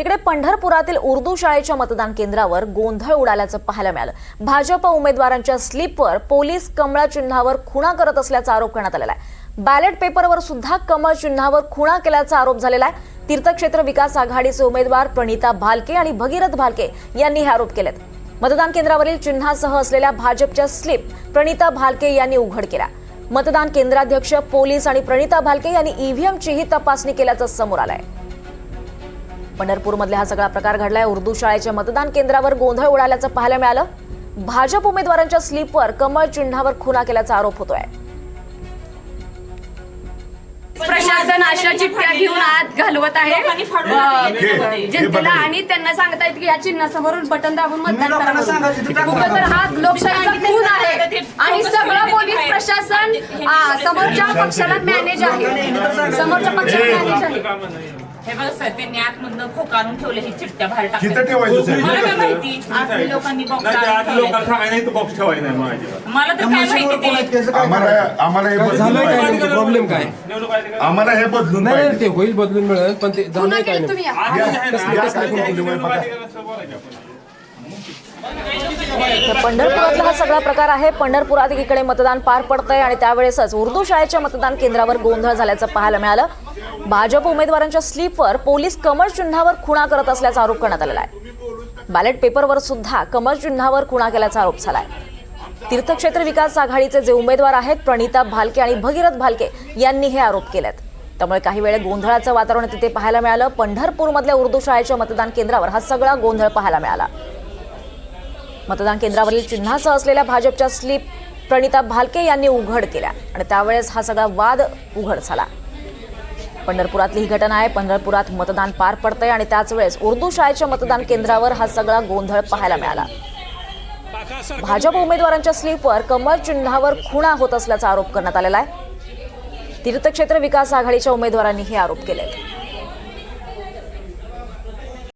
तिकडे पंढरपुरातील उर्दू शाळेच्या मतदान केंद्रावर गोंधळ उडाल्याचं पाहायला मिळालं. भाजप उमेदवारांच्या स्लीपवर पोलीस कमळा चिन्हावर खुणा करत असल्याचा आरोप करण्यात आलेला आहे. बॅलेट पेपरवर सुद्धा कमळ चिन्हावर खुणा केल्याचा आरोप झालेला आहे. तीर्थक्षेत्र विकास आघाडीचे उमेदवार प्रणिता भालके आणि भगीरथ भालके यांनी हे आरोप केलेत. मतदान केंद्रावरील चिन्हासह असलेल्या भाजपच्या स्लिप प्रणिता भालके यांनी उघड केल्या मतदान केंद्राध्यक्ष पोलीस आणि प्रणिता भालके यांनी ईव्हीएमचीही तपासणी केल्याचं समोर आलं आहे पंढरपूरमधला हा सगळा प्रकार घडलाय. उर्दू शाळेच्या मतदान केंद्रावर गोंधळ उडाल्याचं पाहायला मिळालं. भाजप उमेदवारांच्या स्लीपवर कमळ चिन्हावर खुना केल्याचा आरोप होतोय. प्रशासन अशा चिठ्ठ्या घेऊन आत घालवत आहे. जनतेला आणि त्यांना सांगत आहेत की या चिन्हासमोरून बटन दाबून मतदान करावं. तर हा लोकशाहीचा खून आहे. आणि सगळं पोलीस प्रशासन आ, समोरच्या पक्षाला मॅनेज आहे. समोरच्या पक्षाला मॅनेज आहे. हे बघा सर त्यांनी आतमधनं खोकारून ठेवले ही चिठ्ठ्या बाहेर तिथं टाकल्या ठेवायचं साहेब. मला काय माहिती आत लोकांनी बॉक्स नाही ते आता लोकांना ठेवले सांगायचं नाही तर बॉक्स ठेवायचं नाही मग अजिबात. मला तर काय माहिती ते आम्हाला आम्हाला हे बदलून झालंय काय पाहिजे. नेमकं प्रॉब्लेम काय निवडणूक? आम्हाला हे बदलून नाही नाही, पाहिजे ते होईल बदलून मिळेल पण ते पुन्हा झालंय काय केली तुम्ही नेमकं आज आहे ना, कसली- आज कसली आहे, कोणती निवडणूक बघा. आली का नसतं बोलायचं आपण. पंढरपुरातला हा सगळा प्रकार आहे. पंढरपुरात एकीकडे मतदान पार पडतंय आणि त्यावेळेसच उर्दू शाळेच्या मतदान केंद्रावर गोंधळ झाल्याचं पाहायला मिळालं. भाजप उमेदवारांच्या स्लीपवर पोलीस कमळ चिन्हावर खुणा करत असल्याचा आरोप करण्यात आलेला आहे. बॅलेट पेपरवर सुद्धा कमळ चिन्हावर खुणा केल्याचा आरोप झालाय. तीर्थक्षेत्र विकास आघाडीचे जे उमेदवार आहेत प्रणिता भालके आणि भगीरथ भालके यांनी हे आरोप केलेत. त्यामुळे काही वेळ गोंधळाचं वातावरण तिथे पाहायला मिळालं. पंढरपूरमधल्या उर्दू शाळेच्या मतदान केंद्रावर हा सगळा गोंधळ पाहायला मिळाला. मतदान केंद्रावरील चिन्हासह असलेल्या भाजपच्या स्लीप प्रणिता भालके यांनी उघड केल्या आणि त्यावेळेस हा सगळा वाद उघड झाला. पंढरपुरातली ही घटना आहे. पंढरपुरात मतदान पार पडतंय आणि त्याच वेळेस उर्दू शाळेच्या मतदान केंद्रावर हा सगळा गोंधळ पाहायला मिळाला. भाजप उमेदवारांच्या स्लीपवर कमळ चिन्हावर खुणा होत असल्याचा आरोप करण्यात आलेला आहे. तीर्थक्षेत्र विकास आघाडीच्या उमेदवारांनी हे आरोप केले